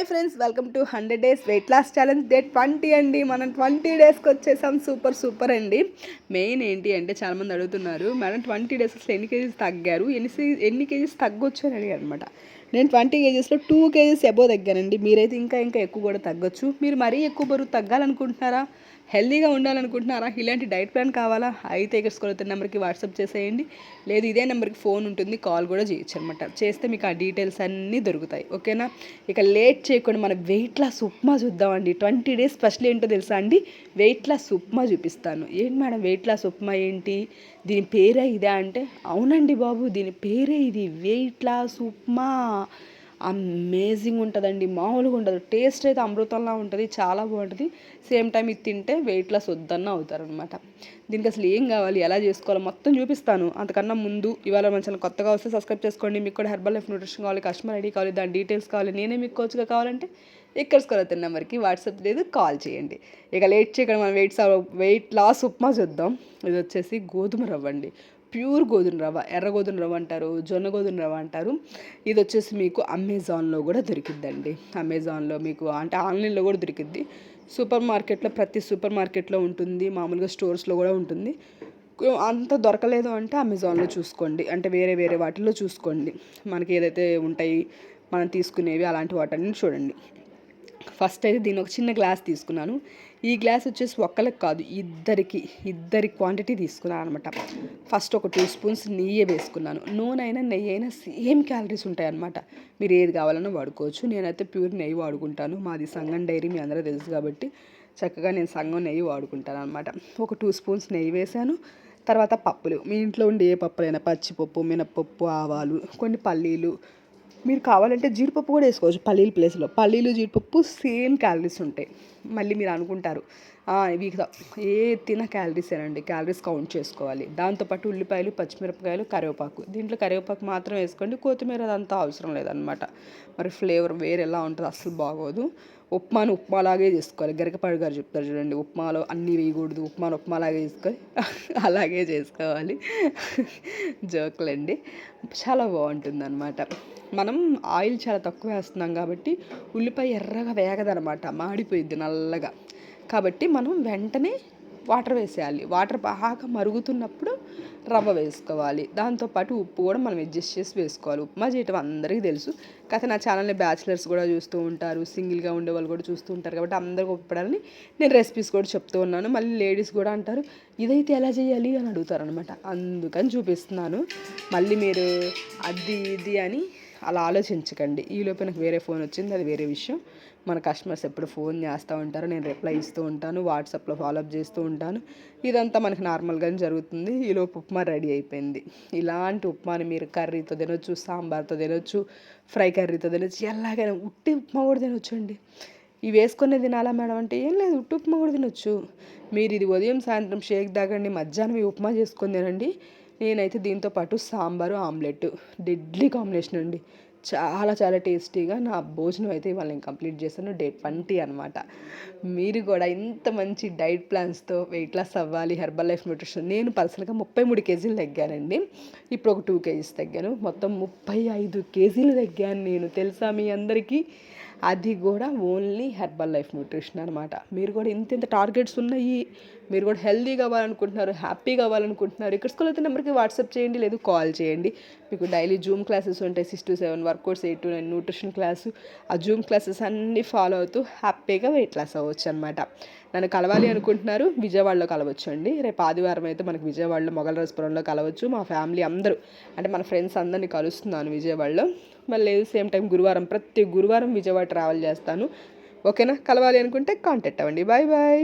Hi friends welcome to hundred days weight loss challenge. Day twenty అండి. మనం twenty డేస్కి వచ్చేసాం. సూపర్ సూపర్ అండి. మెయిన్ ఏంటి అంటే చాలామంది అడుగుతున్నారు మేడం ట్వంటీ డేస్ అసలు ఎన్ని కేజీస్ తగ్గారు? ఎన్ని ఎన్ని కేజీస్ తగ్గొచ్చు? అని అడిగారు అనమాట నేను ట్వంటీ కేజీస్లో టూ కేజీస్ ఎబో తగ్గానండి. మీరైతే ఇంకా ఇంకా ఎక్కువ కూడా తగ్గొచ్చు. మీరు మరీ ఎక్కువ బరువు తగ్గాలనుకుంటున్నారా? హెల్దీగా ఉండాలనుకుంటున్నారా? ఇలాంటి డైట్ ప్లాన్ కావాలా? అయితే ఇక్కడ స్కూల్ నెంబర్కి వాట్సాప్ చేసేయండి. లేదు ఇదే నెంబర్కి ఫోన్ ఉంటుంది. కాల్ కూడా చేయొచ్చు అనమాట చేస్తే మీకు ఆ డీటెయిల్స్ అన్నీ దొరుకుతాయి. ఓకేనా? ఇక లేట్ చేయకుండా మన వెయిట్ లాస్ ఉప్మా చూద్దామండి. ట్వంటీ డేస్ స్పెషల్ ఏంటో తెలుసా అండి? వెయిట్ లాస్ ఉప్మా చూపిస్తాను. ఏంటి మేడం వెయిట్ లాస్ ఉప్మా ఏంటి? దీని పేరే ఇదే అంటే? అవునండి బాబు దీని పేరే ఇది. Weight loss upma. అమేజింగ్ ఉంటుందండి. మామూలుగా ఉండదు. టేస్ట్ అయితే అమృతంలా ఉంటుంది చాలా బాగుంటుంది. సేమ్ టైం ఇది తింటే వెయిట్ లాస్ వద్దన్న అవుతారనమాట దీనికి అసలు ఏం కావాలి? ఎలా చేసుకోవాలో? మొత్తం చూపిస్తాను. అంతకన్నా ముందు ఇవాళ మంచి కొత్తగా వస్తే సబ్స్క్రైబ్ చేసుకోండి. మీకు కూడా హెర్బల్ లైఫ్ న్యూట్రిషన్ కావాలి కస్టమర్ ఐడి కావాలి దాని డీటెయిల్స్ కావాలి నేనే మీకు కోచ్గా కావాలంటే ఇక్కడ స్కూల్ నెంబర్కి? వాట్సాప్ లేదు కాల్ చేయండి. ఇక లేట్ చేయకుండా మనం వెయిట్ వెయిట్ లాస్ ఉప్మా చూద్దాం. ఇది వచ్చేసి గోధుమ రవ్వ అండి ప్యూర్ గోధుమ రవ్వ ఎర్ర గోధుమ రవ్వ అంటారు జొన్న గోధుమ రవ్వ అంటారు. ఇది వచ్చేసి మీకు అమెజాన్లో కూడా దొరికిద్దండి. అమెజాన్లో మీకు అంటే ఆన్లైన్లో కూడా దొరికిద్ది. సూపర్ మార్కెట్లో ప్రతి సూపర్ మార్కెట్లో ఉంటుంది. మామూలుగా స్టోర్స్లో కూడా ఉంటుంది. అంత దొరకలేదు అంటే అమెజాన్లో చూసుకోండి. అంటే వేరే వేరే వాటిల్లో చూసుకోండి. మనకి ఏదైతే ఉంటాయి మనం తీసుకునేవి అలాంటి వాటిని చూడండి. ఫస్ట్ అయితే దీని ఒక చిన్న గ్లాస్ తీసుకున్నాను. ఈ గ్లాస్ వచ్చేసి ఒక్కరికి కాదు ఇద్దరికి ఇద్దరి క్వాంటిటీ తీసుకున్నాను అనమాట ఫస్ట్ ఒక టూ స్పూన్స్ నెయ్యి వేసుకున్నాను. నూనె అయినా నెయ్యి అయినా సేమ్ క్యాలరీస్ ఉంటాయన్నమాట. మీరు ఏది కావాలన్నా వాడుకోవచ్చు. నేనైతే ప్యూర్ నెయ్యి వాడుకుంటాను. మాది సంగం డైరీ మీ అందరూ తెలుసు కాబట్టి చక్కగా నేను సంగం నెయ్యి వాడుకుంటాను అనమాట ఒక టూ స్పూన్స్ నెయ్యి వేసాను. తర్వాత పప్పులు. మీ ఇంట్లో ఉండే ఏ పప్పులైనా పచ్చిపప్పు మినప్పప్పు ఆవాలు కొన్ని పల్లీలు మీరు కావాలంటే జీడిపప్పు కూడా వేసుకోవచ్చు పల్లీల ప్లేస్లో. పల్లీలు జీడిపప్పు సేమ్ క్యాలరీస్ ఉంటాయి. మళ్ళీ మీరు అనుకుంటారు ఇవి ఏ తిన క్యాలరీస్ ఏనండి? క్యాలరీస్ కౌంట్ చేసుకోవాలి. దాంతోపాటు ఉల్లిపాయలు పచ్చిమిరపకాయలు కరివేపాకు. దీంట్లో కరివేపాకు మాత్రం వేసుకోండి. కొత్తిమీర అదంతా అవసరం లేదనమాట. మరి ఫ్లేవర్ వేరే ఎలా ఉంటుంది అసలు బాగోదు. ఉప్మాను ఉప్మాలాగే చేసుకోవాలి. గరికపాడు గారు చెప్తారు చూడండి ఉప్మాలో అన్నీ వేయకూడదు ఉప్మాను ఉప్మాలాగే చేసుకొని అలాగే చేసుకోవాలి. జోకులండి. చాలా బాగుంటుంది అనమాట మనం ఆయిల్ చాలా తక్కువ వేస్తున్నాం కాబట్టి ఉల్లిపాయ ఎర్రగా వేగదనమాట మాడిపోయిద్ది నల్లగా. కాబట్టి మనం వెంటనే వాటర్ వేసేయాలి. వాటర్ బాగా మరుగుతున్నప్పుడు రవ్వ వేసుకోవాలి. దాంతోపాటు ఉప్పు కూడా మనం అడ్జస్ట్ చేసి వేసుకోవాలి. ఉప్మా చేయటం అందరికీ తెలుసు. కాకపోతే నా ఛానల్ని బ్యాచిలర్స్ కూడా చూస్తూ ఉంటారు. సింగిల్గా ఉండే వాళ్ళు కూడా చూస్తూ ఉంటారు. కాబట్టి అందరికి ఉపయోగపడాలని నేను రెసిపీస్ కూడా చెప్తూ ఉన్నాను. మళ్ళీ లేడీస్ కూడా అంటారు ఇదైతే ఎలా చేయాలి? అని అడుగుతారు అనమాట అందుకని చూపిస్తున్నాను. మళ్ళీ మీరు అది ఇది అని అలా ఆలోచించకండి. ఈలోపు నాకు వేరే ఫోన్ వచ్చింది అది వేరే విషయం. మన కస్టమర్స్ ఎప్పుడు ఫోన్ చేస్తూ ఉంటారు నేను రిప్లై ఇస్తూ ఉంటాను వాట్సాప్లో ఫాలోఅప్ చేస్తూ ఉంటాను. ఇదంతా మనకి నార్మల్గానే జరుగుతుంది. ఈలోపు ఉప్మా రెడీ అయిపోయింది. ఇలాంటి ఉప్మాని మీరు కర్రీతో తినొచ్చు సాంబార్తో తినొచ్చు ఫ్రై కర్రీతో తినొచ్చు ఎలాగైనా ఉట్టి ఉప్మా కూడా తినొచ్చు అండి ఇవి వేసుకునే తినాలా మేడం అంటే ఏం లేదు ఉట్టు ఉప్మా కూడా తినొచ్చు. మీరు ఇది ఉదయం సాయంత్రం షేక్ తాగండి మధ్యాహ్నం ఈ ఉప్మా చేసుకొని తినండి. నేనైతే దీంతో పాటు సాంబారు ఆమ్లెట్ డెడ్లీ కాంబినేషన్ అండి. చాలా చాలా టేస్టీగా నా భోజనం అయితే ఇవాళ నేను కంప్లీట్ చేశాను. డే ట్వంటీ అనమాట మీరు కూడా ఇంత మంచి డైట్ ప్లాన్స్తో వెయిట్ లాస్ అవ్వాలి హెర్బల్ లైఫ్ న్యూట్రిషన్. నేను పర్సనల్గా ముప్పై మూడు కేజీలు తగ్గానండి. ఇప్పుడు ఒక టూ కేజీస్ తగ్గాను. మొత్తం ముప్పై ఐదు కేజీలు తగ్గాను నేను. తెలుసా మీ అందరికీ? అది కూడా ఓన్లీ హెర్బల్ లైఫ్ న్యూట్రిషన్ అనమాట మీరు కూడా ఇంత ఇంత టార్గెట్స్ ఉన్నాయి. మీరు కూడా హెల్దీ కావాలనుకుంటున్నారు హ్యాపీ కావాలనుకుంటున్నారు. ఇక్కడ స్కూల్ అయితే నెంబర్కి వాట్సాప్ చేయండి లేదు కాల్ చేయండి. మీకు డైలీ జూమ్ క్లాసెస్ ఉంటాయి six to seven workouts eight to nine nutrition class. ఆ జూమ్ క్లాసెస్ అన్నీ ఫాలో అవుతూ హ్యాపీగా వెయిట్ లాస్ అవ్వచ్చు అనమాట నన్ను కలవాలి అనుకుంటున్నారు. విజయవాడలో కలవచ్చు అండి రేపు ఆదివారం అయితే మనకి విజయవాడలో మొగలరాజపురంలో కలవచ్చు. మా ఫ్యామిలీ అందరూ అంటే మన ఫ్రెండ్స్ అందరినీ కలుస్తున్నాను విజయవాడలో. మళ్ళీ లేదు సేమ్ టైం గురువారం ప్రతి గురువారం విజయవాడ ట్రావెల్ చేస్తాను. ఓకేనా? కలవాలి అనుకుంటే కాంటాక్ట్ అవ్వండి. Bye bye.